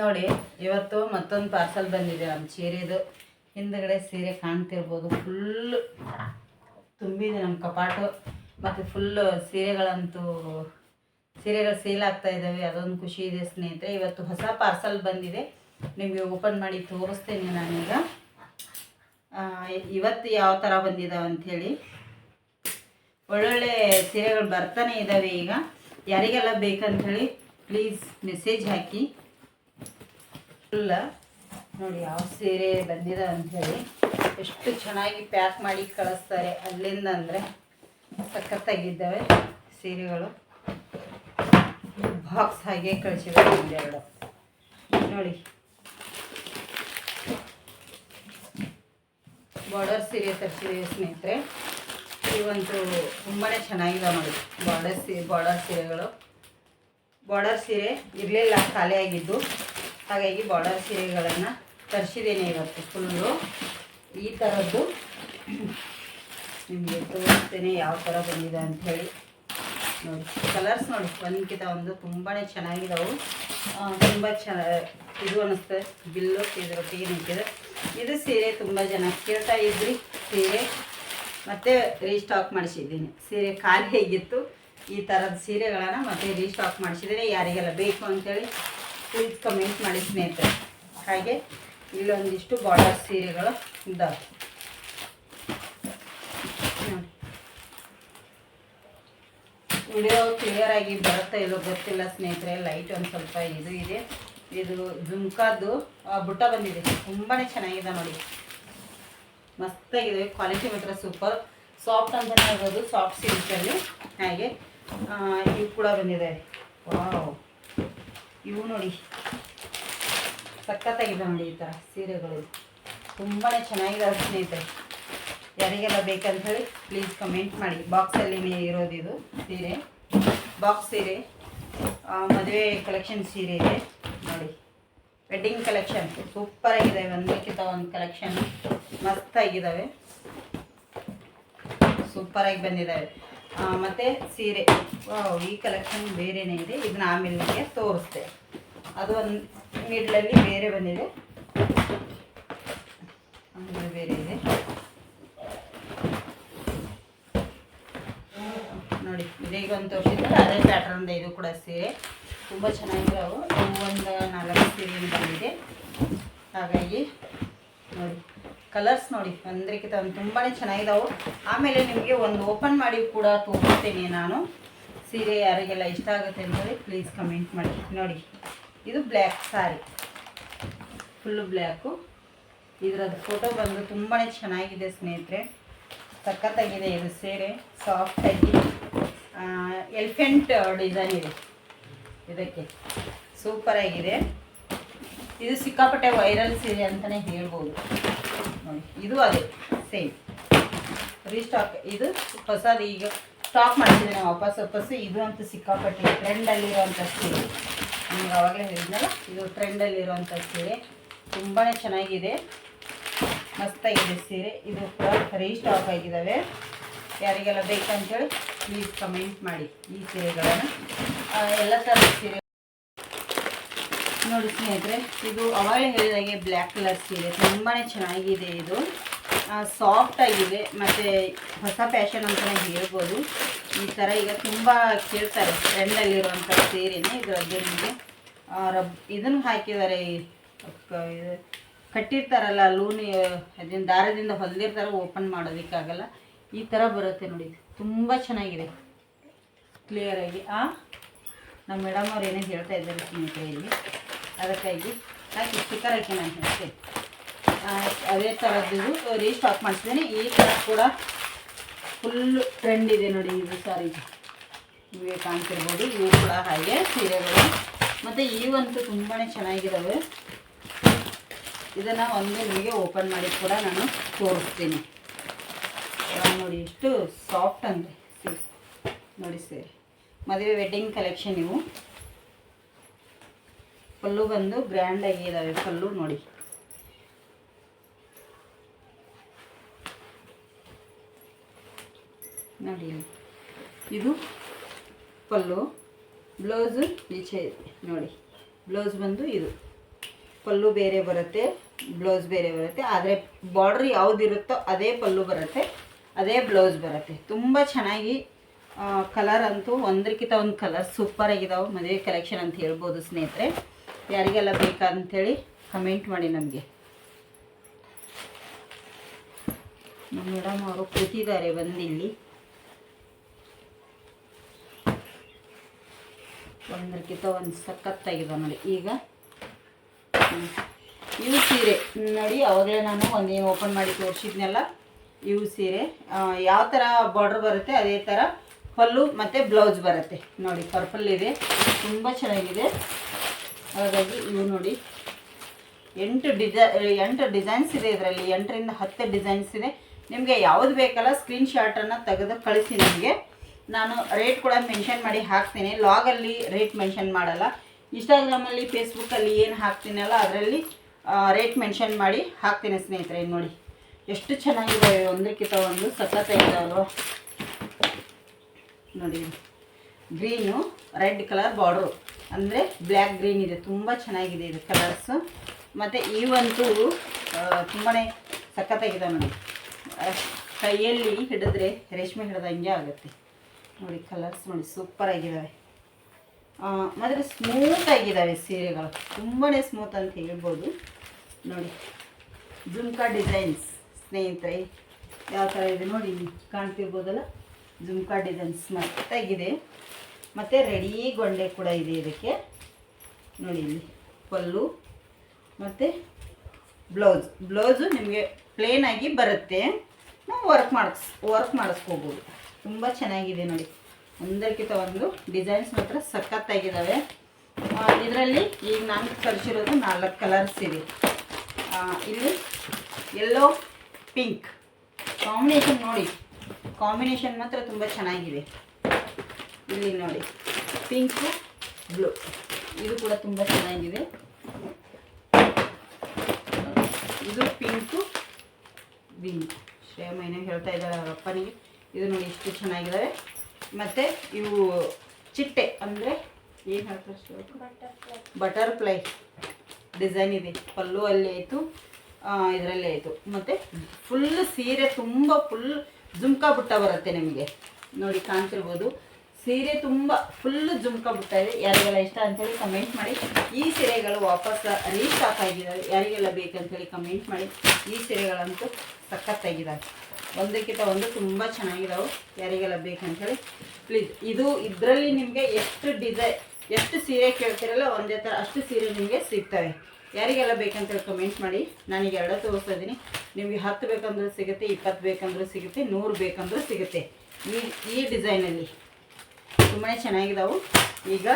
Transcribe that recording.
ನೋಡಿ, ಇವತ್ತು ಮತ್ತೊಂದು ಪಾರ್ಸಲ್ ಬಂದಿದೆ ನಮ್ಮ ಸೀರೆದು ಹಿಂದ್ಗಡೆ ಸೀರೆ ಕಾಣ್ತಿರ್ಬೋದು. ಫುಲ್ ತುಂಬಿದೆ ನಮ್ಮ ಕಪಾಟು. ಮತ್ತು ಫುಲ್ ಸೀರೆಗಳಂತೂ ಸೀರೆಗಳು ಸೇಲ್ ಆಗ್ತಾ ಇದ್ದಾವೆ ಅದೊಂದು ಖುಷಿ ಇದೆ ಸ್ನೇಹಿತರೆ. ಇವತ್ತು ಹೊಸ ಪಾರ್ಸಲ್ ಬಂದಿದೆ. ನಿಮಗೆ ಓಪನ್ ಮಾಡಿ ತೋರಿಸ್ತೇನೆ ನಾನೀಗ. ಇವತ್ತು ಯಾವ ಥರ ಬಂದಿದ್ದಾವೆ ಅಂಥೇಳಿ. ಒಳ್ಳೊಳ್ಳೆ ಸೀರೆಗಳು ಬರ್ತಾನೆ ಇದ್ದಾವೆ ಈಗ. ಯಾರಿಗೆಲ್ಲ ಬೇಕಂಥೇಳಿ ಪ್ಲೀಸ್ ಮೆಸೇಜ್ ಹಾಕಿ. ಫುಲ್ಲ ನೋಡಿ ಯಾವ ಸೀರೆ ಬಂದಿದೆ ಅಂಥೇಳಿ ಎಷ್ಟು ಚೆನ್ನಾಗಿ ಪ್ಯಾಕ್ ಮಾಡಿ ಕಳಿಸ್ತಾರೆ. ಅಲ್ಲಿಂದ ಅಂದರೆ ಸಖತ್ತಾಗಿದ್ದಾವೆ ಸೀರೆಗಳು. ಬಾಕ್ಸ್ ಹಾಗೆ ಕಳಿಸಿದ್ದಾರೆ ಒಂದೆರಡು ನೋಡಿ. ಬಾರ್ಡರ್ ಸೀರೆ ತರಿಸಿದ್ದೀವಿ ಸ್ನೇಹಿತರೆ. ಇವಂತೂ ತುಂಬಾ ಚೆನ್ನಾಗಿದೆ ನೋಡಿ. ಬಾರ್ಡರ್ ಸೀರೆ ಬಾರ್ಡರ್ ಸೀರೆಗಳು. ಬಾರ್ಡರ್ ಸೀರೆ ಇರಲಿಲ್ಲ, ಖಾಲಿಯಾಗಿದ್ದು. ಹಾಗಾಗಿ ಬಾರ್ಡರ್ ಸೀರೆಗಳನ್ನು ತರಿಸಿದ್ದೀನಿ ಇವತ್ತು ಫುಲ್ಲು ಈ ಥರದ್ದು ನಿಮಗೆ ತೋರಿಸ್ತೇನೆ ಯಾವ ಥರ ಬಂದಿದೆ ಅಂಥೇಳಿ ನೋಡಿ ಕಲರ್ಸ್ ನೋಡಿ ಒಂದಕ್ಕಿಂತ ಒಂದು. ತುಂಬಾ ಚೆನ್ನಾಗಿದ್ದಾವೆ ತುಂಬ ಚೆನ್ನ, ಇದು ಅನ್ನಿಸ್ತದೆ ಬಿಲ್ಲು ಇದರೊಟ್ಟಿಗೆ ನಿಂತಿದೆ ಇದು ಸೀರೆ ತುಂಬ ಜನ ಕೇಳ್ತಾ ಇದ್ರಿ, ಸೀರೆ. ಮತ್ತು ರೀಸ್ಟಾಕ್ ಮಾಡಿಸಿದ್ದೀನಿ. ಸೀರೆ ಖಾಲಿ ಹೇಗಿತ್ತು ಈ ಥರದ ಸೀರೆಗಳನ್ನು ಮತ್ತೆ ರೀಸ್ಟಾಕ್ ಮಾಡಿಸಿದ್ದೀನಿ. ಯಾರಿಗೆಲ್ಲ ಬೇಕು ಅಂತೇಳಿ ಪ್ಲೀಸ್ ಕಮೆಂಟ್ ಮಾಡಿ ಸ್ನೇಹಿತರೆ. ಹಾಗೆ ಇಲ್ಲೊಂದಿಷ್ಟು ಬಾರ್ಡರ್ ಸೀರೆಗಳು ಇದ್ದಾವೆ ನೋಡಿ. ವಿಡಿಯೋ ಕ್ಲಿಯರ್ ಆಗಿ ಬರುತ್ತಾ ಇಲ್ಲೋ ಗೊತ್ತಿಲ್ಲ ಸ್ನೇಹಿತರೆ. ಲೈಟ್ ಒಂದು ಸ್ವಲ್ಪ ಇದು ಇದೆ. ಇದು ಝುಮ್ಕಾದ್ದು ಬುಟ್ಟ ಬಂದಿದೆ. ತುಂಬಾ ಚೆನ್ನಾಗಿದೆ ನೋಡಿ. ಮಸ್ತಾಗಿದೆ. ಕ್ವಾಲಿಟಿ ಮಾತ್ರ ಸೂಪರ್ ಸಾಫ್ಟ್ ಅಂತಲೇ ಹೇಳ್ಬೋದು. ಸಾಫ್ಟ್ ಸಿಲ್ಕಲ್ಲಿ ಹಾಗೆ ಇವು ಕೂಡ ಬಂದಿದೆ. ವಾವ್ ಇವು ನೋಡಿ. ಸಖತ್ತಾಗಿದೆ ನೋಡಿ ಈ ಥರ ಸೀರೆಗಳು. ತುಂಬಾ ಚೆನ್ನಾಗಿದೆ ಸ್ನೇಹಿತರೆ. ಯಾರಿಗೆಲ್ಲ ಬೇಕಂತ ಹೇಳಿ ಪ್ಲೀಸ್ ಕಮೆಂಟ್ ಮಾಡಿ ಬಾಕ್ಸಲ್ಲಿ ಇರೋದು ಇದು ಸೀರೆ. ಬಾಕ್ಸ್ ಸೀರೆ. ಮದುವೆ ಕಲೆಕ್ಷನ್ ಸೀರೆ ಇದೆ. ನೋಡಿ. ವೆಡ್ಡಿಂಗ್ ಕಲೆಕ್ಷನ್ ಸೂಪರ್ ಆಗಿದೆ. ಒಂದಕ್ಕಿಂತ ಒಂದು ಕಲೆಕ್ಷನ್ ಮಸ್ತಾಗಿದ್ದಾವೆ ಸೂಪರಾಗಿ ಬಂದಿದ್ದಾವೆ ಮತ್ತೆ ಸೀರೆ. ಈ ಕಲೆಕ್ಷನ್ ಬೇರೆನೇ ಇದೆ. ಇದನ್ನ ಆಮೇಲೆ ನಿಮಗೆ ತೋರಿಸ್ತೆ ಅದು ಒಂದು ಮಿಡ್ಲಲ್ಲಿ ಬೇರೆ ಬಂದಿದೆ. ಆಮೇಲೆ ಬೇರೆ ಇದೆ. ನೋಡಿ ಇದೀಗ ಒಂದು ತೋರಿಸಿದ್ರೆ ಅದೇ ಪ್ಯಾಟ್ರನ್ ಇದು ಕೂಡ ಸೀರೆ. ತುಂಬ ಚೆನ್ನಾಗಿದೆ ಅವು. ಒಂದು ನಾಲ್ಕು ಸೀರೆ ಬಂದಿದೆ. ಹಾಗಾಗಿ ನೋಡಿ. ಕಲರ್ಸ್ ನೋಡಿ ಅಂದ್ರಿಕಿತ ತುಂಬಾ ಚೆನ್ನಾಗಿದ್ದಾವೆ ಆಮೇಲೆ ನಿಮಗೆ ಒಂದು ಓಪನ್ ಮಾಡಿ ಕೂಡ ತೋರಿಸ್ತೀನಿ ನಾನು. ಸೀರೆ ಯಾರಿಗೆಲ್ಲ ಇಷ್ಟ ಆಗುತ್ತೆ ಅಂತೇಳಿ ಪ್ಲೀಸ್ ಕಮೆಂಟ್ ಮಾಡಿ. ನೋಡಿ, ಇದು ಬ್ಲ್ಯಾಕ್ ಸಾರಿ ಫುಲ್ಲು ಬ್ಲ್ಯಾಕು ಇದರದ್ದು ಫೋಟೋ ಬಂದು ತುಂಬಾ ಚೆನ್ನಾಗಿದೆ ಸ್ನೇಹಿತರೆ. ಸಖತ್ತಾಗಿದೆ ಇದು ಸೀರೆ ಸಾಫ್ಟಾಗಿ ಎಲಿಫೆಂಟ್ ಡಿಸೈನ್ ಇದೆ. ಇದಕ್ಕೆ ಸೂಪರಾಗಿದೆ ಇದು ಸಿಕ್ಕಾಪಟ್ಟೆ ವೈರಲ್ ಸೀರೆ ಅಂತಲೇ ಹೇಳ್ಬೋದು. ನೋಡಿ ಇದು ಅದೇ ಸೇಮ್ ರೀಸ್ಟಾಕ್ ಇದು ಹೊಸದು ಈಗ ಸ್ಟಾಕ್ ನಾವು ವಾಪಸ್ ವಾಪಸ್ ಇದು ಅಂತೂ ಸಿಕ್ಕಾಪಟ್ಟೆ ಟ್ರೆಂಡಲ್ಲಿರುವಂಥ ಸೀರೆ ನಿಮ್ಗೆ ಅವಾಗಲೇ ಹೇಳಿದ್ನಲ್ಲ, ಇದು ಟ್ರೆಂಡಲ್ಲಿರುವಂಥ ಸೀರೆ ತುಂಬಾ ಚೆನ್ನಾಗಿದೆ. ಮಸ್ತಾಗಿದೆ ಸೀರೆ. ಇದು ಕೂಡ ರೀಸ್ಟಾಕ್ ಆಗಿದ್ದಾವೆ. ಯಾರಿಗೆಲ್ಲ ಬೇಕಂತೇಳಿ ಪ್ಲೀಸ್ ಕಮೆಂಟ್ ಮಾಡಿ ಈ ಸೀರೆಗಳನ್ನು. ಎಲ್ಲ ಥರದ ಸೀರೆ ನೋಡಿ ಸ್ನೇಹಿತರೆ, ಇದು ಅವಾಗಲೇ ಹೇಳಿದಾಗೆ ಬ್ಲ್ಯಾಕ್ ಕಲರ್ ಸೀರೆ. ತುಂಬಾ ಚೆನ್ನಾಗಿದೆ ಇದು. ಸಾಫ್ಟ್ ಆಗಿದೆ. ಮತ್ತು ಹೊಸ ಫ್ಯಾಷನ್ ಅಂತಲೇ ಹೇಳ್ಬೋದು. ಈ ಥರ ಈಗ ತುಂಬ ಕೇಳ್ತಾರೆ ಟ್ರೆಂಡಲ್ಲಿರುವಂಥ ಸೀರೆನೇ ಇದರದ್ದು ನಿಮಗೆ ರಬ್, ಇದನ್ನು ಹಾಕಿದ್ದಾರೆ ಕಟ್ಟಿರ್ತಾರಲ್ಲ, ಲೂನಿ ಅದನ್ನು ದಾರದಿಂದ ಹೊಲಿದಿರ್ತಾರೆ, ಓಪನ್ ಮಾಡೋದಕ್ಕಾಗಲ್ಲ. ಈ ಥರ ಬರುತ್ತೆ ನೋಡಿ. ತುಂಬ ಚೆನ್ನಾಗಿದೆ. ಕ್ಲಿಯರಾಗಿ ಆ? ನಮ್ಮ ಮೇಡಮ್ ಅವ್ರು ಏನೇನು ಹೇಳ್ತಾ ಇದ್ದಾರೆ ಸ್ನೇಹಿತರೆ ಇಲ್ಲಿ. ಅದಕ್ಕಾಗಿ ಹಾಕಿ ಸ್ಟಿಕ್ಕರ್ ಹಾಕಿ ನಾನು ಹೇಳ್ತೀನಿ ಅದೇ ಥರದ್ದು ರೀಸ್ಟಾಕ್ ಮಾಡ್ತೀನಿ ಈ ಥರ ಕೂಡ ಫುಲ್ಲು ಟ್ರೆಂಡ್ ಇದೆ ನೋಡಿ ಇದು. ಸಾರಿ ಇವೇ ಕಾಣ್ತಿರ್ಬೋದು. ಇವು ಕೂಡ ಹಾಗೆ ಸೀರೆಗಳು. ಮತ್ತು ಇವಂತೂ ತುಂಬಾ ಚೆನ್ನಾಗಿದ್ದಾವೆ ಇದನ್ನು ಒಂದು ನಿಮಗೆ ಓಪನ್ ಮಾಡಿ ಕೂಡ ನಾನು ತೋರಿಸ್ತೀನಿ. ನೋಡಿ ಎಷ್ಟು ಸಾಫ್ಟ್ ಅಂದರೆ ನೋಡಿ ಸರಿ. ಮದುವೆ ವೆಡ್ಡಿಂಗ್ ಕಲೆಕ್ಷನ್ ಇವು. ಪಲ್ಲು ಬಂದು ಗ್ರ್ಯಾಂಡ್ ಆಗಿದ್ದಾವೆ ಪಲ್ಲು ನೋಡಿ. ನೋಡಿ. ಇದು ಪಲ್ಲು. ಬ್ಲೌಸು ಈಚೆ ನೋಡಿ. ಬ್ಲೌಸ್ ಬಂದು ಇದು. ಪಲ್ಲು ಬೇರೆ ಬರುತ್ತೆ, ಬ್ಲೌಸ್ ಬೇರೆ ಬರುತ್ತೆ. ಆದರೆ ಬಾರ್ಡ್ರ್ ಯಾವುದಿರುತ್ತೋ ಅದೇ ಪಲ್ಲು ಬರುತ್ತೆ, ಅದೇ ಬ್ಲೌಸ್ ಬರುತ್ತೆ. ತುಂಬ ಚೆನ್ನಾಗಿ ಕಲರ್ ಅಂತೂ ಒಂದಕ್ಕಿಂತ ಒಂದು ಕಲರ್ ಸೂಪರ್ ಆಗಿದಾವೆ. ಮದುವೆ ಕಲೆಕ್ಷನ್ ಅಂತ ಹೇಳ್ಬೋದು ಸ್ನೇಹಿತರೆ. ಯಾರಿಗೆಲ್ಲ ಬೇಕಂಥೇಳಿ ಕಮೆಂಟ್ ಮಾಡಿ ನಮಗೆ. ನಮ್ಮ ಮೇಡಮ್ ಅವರು ಕೂತಿದ್ದಾರೆ ಬಂದಿಲ್ಲಿ. ಒಂದಕ್ಕಿಂತ ಒಂದು ಸಖತ್ತಾಗಿದೆ ನೋಡಿ ಈಗ. ಇವು ಸೀರೆ, ನೋಡಿ ಅವಾಗಲೇ ನಾನು ಒಂದೇನು ಓಪನ್ ಮಾಡಿ ತೋರಿಸಿದ್ನೆಲ್ಲ, ಇವು ಸೀರೆ. ಯಾವ ಥರ ಬಾರ್ಡ್ರ್ ಬರುತ್ತೆ ಅದೇ ಥರ ಪಲ್ಲು ಮತ್ತು ಬ್ಲೌಸ್ ಬರುತ್ತೆ. ನೋಡಿ ಪರ್ಪಲ್ ಇದೆ, ತುಂಬ ಚೆನ್ನಾಗಿದೆ. ಹಾಗಾಗಿ ಇವು ನೋಡಿ. ಎಂಟು ಡಿಸೈ, ಎಂಟು ಡಿಸೈನ್ಸ್ ಇದೆ ಇದರಲ್ಲಿ. ಎಂಟರಿಂದ ಹತ್ತು ಡಿಸೈನ್ಸ್ ಇದೆ. ನಿಮಗೆ ಯಾವುದು ಬೇಕಲ್ಲ ಸ್ಕ್ರೀನ್ ಶಾಟನ್ನು ತೆಗೆದು ಕಳಿಸಿ ನಿಮಗೆ. ನಾನು ರೇಟ್ ಕೂಡ ಮೆನ್ಷನ್ ಮಾಡಿ ಹಾಕ್ತೀನಿ. ಲಾಗಲ್ಲಿ ರೇಟ್ ಮೆನ್ಷನ್ ಮಾಡಲ್ಲ. ಇನ್ಸ್ಟಾಗ್ರಾಮಲ್ಲಿ ಫೇಸ್ಬುಕ್ಕಲ್ಲಿ ಏನು ಹಾಕ್ತೀನಲ್ಲ ಅದರಲ್ಲಿ ರೇಟ್ ಮೆನ್ಷನ್ ಮಾಡಿ ಹಾಕ್ತೀನಿ ಸ್ನೇಹಿತರೆ ನೋಡಿ. ಎಷ್ಟು ಚೆನ್ನಾಗಿದ್ದಾವೆ ಒಂದಕ್ಕಿಂತ ಒಂದು ಇದ್ದಾವೆ ನೋಡಿ. ಗ್ರೀನು ರೆಡ್ ಕಲರ್ ಬಾರ್ಡ್ರು ಅಂದರೆ ಬ್ಲ್ಯಾಕ್ ಗ್ರೀನ್ ಇದೆ. ತುಂಬ ಚೆನ್ನಾಗಿದೆ ಇದು ಕಲರ್ಸು ಮತ್ತು ಇವಂತೂ ತುಂಬಾ ಸಖತ್ತಾಗಿದೆ ನೋಡಿ. ಕೈಯಲ್ಲಿ ಹಿಡಿದ್ರೆ ರೇಷ್ಮೆ ಹಿಡ್ದಂಗೆ ಆಗುತ್ತೆ. ನೋಡಿ ಕಲರ್ಸ್ ನೋಡಿ ಸೂಪರ್ ಆಗಿದ್ದಾವೆ ಮತ್ತು ಸ್ಮೂತ್ ಆಗಿದ್ದಾವೆ ಸೀರೆಗಳು. ತುಂಬಾ ಸ್ಮೂತ್ ಅಂತ ಹೇಳ್ಬೋದು. ನೋಡಿ ಜುಮ್ಕಾ ಡಿಸೈನ್ಸ್ ಸ್ನೇಹಿತರೆ ಯಾವ ಥರ ಇದೆ ನೋಡಿ ಕಾಣ್ತಿರ್ಬೋದಲ್ಲ? ಜುಮ್ಕಾ ಡಿಸೈನ್ಸ್ ಮತ್ತಾಗಿದೆ ಮತ್ತು ರೆಡಿ ಗೊಂಡೆ ಕೂಡ ಇದೆ ಇದಕ್ಕೆ. ನೋಡಿ ಇಲ್ಲಿ, ಪಲ್ಲು ಮತ್ತು ಬ್ಲೌಸ್ ಬ್ಲೌಸು ನಿಮಗೆ ಪ್ಲೇನ್ ಆಗಿ ಬರುತ್ತೆ. ನಾವು ವರ್ಕ್ ಮಾಡಿಸ್ ವರ್ಕ್ ಮಾಡಿಸ್ಕೋಬೋದು. ತುಂಬ ಚೆನ್ನಾಗಿದೆ ನೋಡಿ. ಒಂದಕ್ಕಿಂತ ಒಂದು ಡಿಸೈನ್ಸ್ ಮಾತ್ರ ಸಖತ್ತಾಗಿದ್ದಾವೆ ಇದರಲ್ಲಿ ಈಗ ನಾನು ಕಲಿಸಿರೋದು ನಾಲ್ಕು ಕಲರ್ಸ್ ಇದೆ. ಇಲ್ಲಿ ಎಲ್ಲೋ ಪಿಂಕ್ ಕಾಂಬಿನೇಷನ್ ನೋಡಿ. ಕಾಂಬಿನೇಷನ್ ಮಾತ್ರ ತುಂಬ ಚೆನ್ನಾಗಿದೆ. ಇಲ್ಲಿ ನೋಡಿ. ಪಿಂಕು ಬ್ಲೂ ಇದು ಕೂಡ ತುಂಬ ಚೆನ್ನಾಗಿದೆ. ಇದು ಪಿಂಕು ಗ್ರೀನ್ ಶ್ರೇಯಮ್ಮ ಹೇಳ್ತಾ ಇದ್ದಾರೆ ಅವ್ರ ಅಪ್ಪನಿಗೆ. ಇದು ನೋಡಿ ಎಷ್ಟು ಚೆನ್ನಾಗಿದ್ದಾವೆ ಮತ್ತು ಇವು ಚಿಟ್ಟೆ ಅಂದರೆ ಏನು ಹೇಳ್ತಾರೆ? ಬಟರ್ಫ್ಲೈ ಡಿಸೈನ್ ಇದೆ. ಪಲ್ಲು ಅಲ್ಲಿ ಆಯಿತು ಇದರಲ್ಲಿ ಆಯಿತು. ಮತ್ತು ಫುಲ್ ಸೀರೆ ತುಂಬ ಫುಲ್ ಜುಮ್ಕಾ ಬುಟ್ಟ ಬರುತ್ತೆ ನಿಮಗೆ. ನೋಡಿ ಕಾಣ್ತಿರ್ಬೋದು. ಸೀರೆ ತುಂಬ ಫುಲ್ ಜುಮ್ಕೊಂಡ್ಬಿಡ್ತಾ ಇದೆ. ಯಾರಿಗೆಲ್ಲ ಇಷ್ಟ ಅಂತೇಳಿ ಕಮೆಂಟ್ ಮಾಡಿ. ಈ ಸೀರೆಗಳು ವಾಪಸ್ ರೀಸ್ಟಾಕ್ ಆಗಿದ್ದಾವೆ ಯಾರಿಗೆಲ್ಲ ಬೇಕಂತೇಳಿ ಕಮೆಂಟ್ ಮಾಡಿ. ಈ ಸೀರೆಗಳಂತೂ ಸಖತ್ತಾಗಿದ್ದಾವೆ. ಒಂದಕ್ಕಿಂತ ಒಂದು ತುಂಬ ಚೆನ್ನಾಗಿದ್ದಾವೆ. ಯಾರಿಗೆಲ್ಲ ಬೇಕಂತೇಳಿ ಪ್ಲೀಸ್ ಇದು ಇದರಲ್ಲಿ ನಿಮಗೆ ಎಷ್ಟು ಡಿಸೈ ಎಷ್ಟು ಸೀರೆ ಕೇಳ್ತಿರಲ್ಲ ಒಂದೇ ಥರ ಅಷ್ಟು ಸೀರೆ ನಿಮಗೆ ಸಿಗ್ತವೆ. ಯಾರಿಗೆಲ್ಲ ಬೇಕಂತೇಳಿ ಕಮೆಂಟ್ ಮಾಡಿ. ನನಗೆ ಎರಡು ತೋರಿಸ್ತಾ ಇದ್ದೀನಿ. ನಿಮಗೆ ಹತ್ತು ಬೇಕಂದ್ರೂ ಸಿಗುತ್ತೆ, ಇಪ್ಪತ್ತು ಬೇಕಂದ್ರೂ ಸಿಗುತ್ತೆ, ನೂರು ಬೇಕಂದ್ರೂ ಸಿಗುತ್ತೆ. ಈ ಈ ಡಿಸೈನಲ್ಲಿ ತುಂಬಾ ಚೆನ್ನಾಗಿದ್ದಾವೆ ಈಗ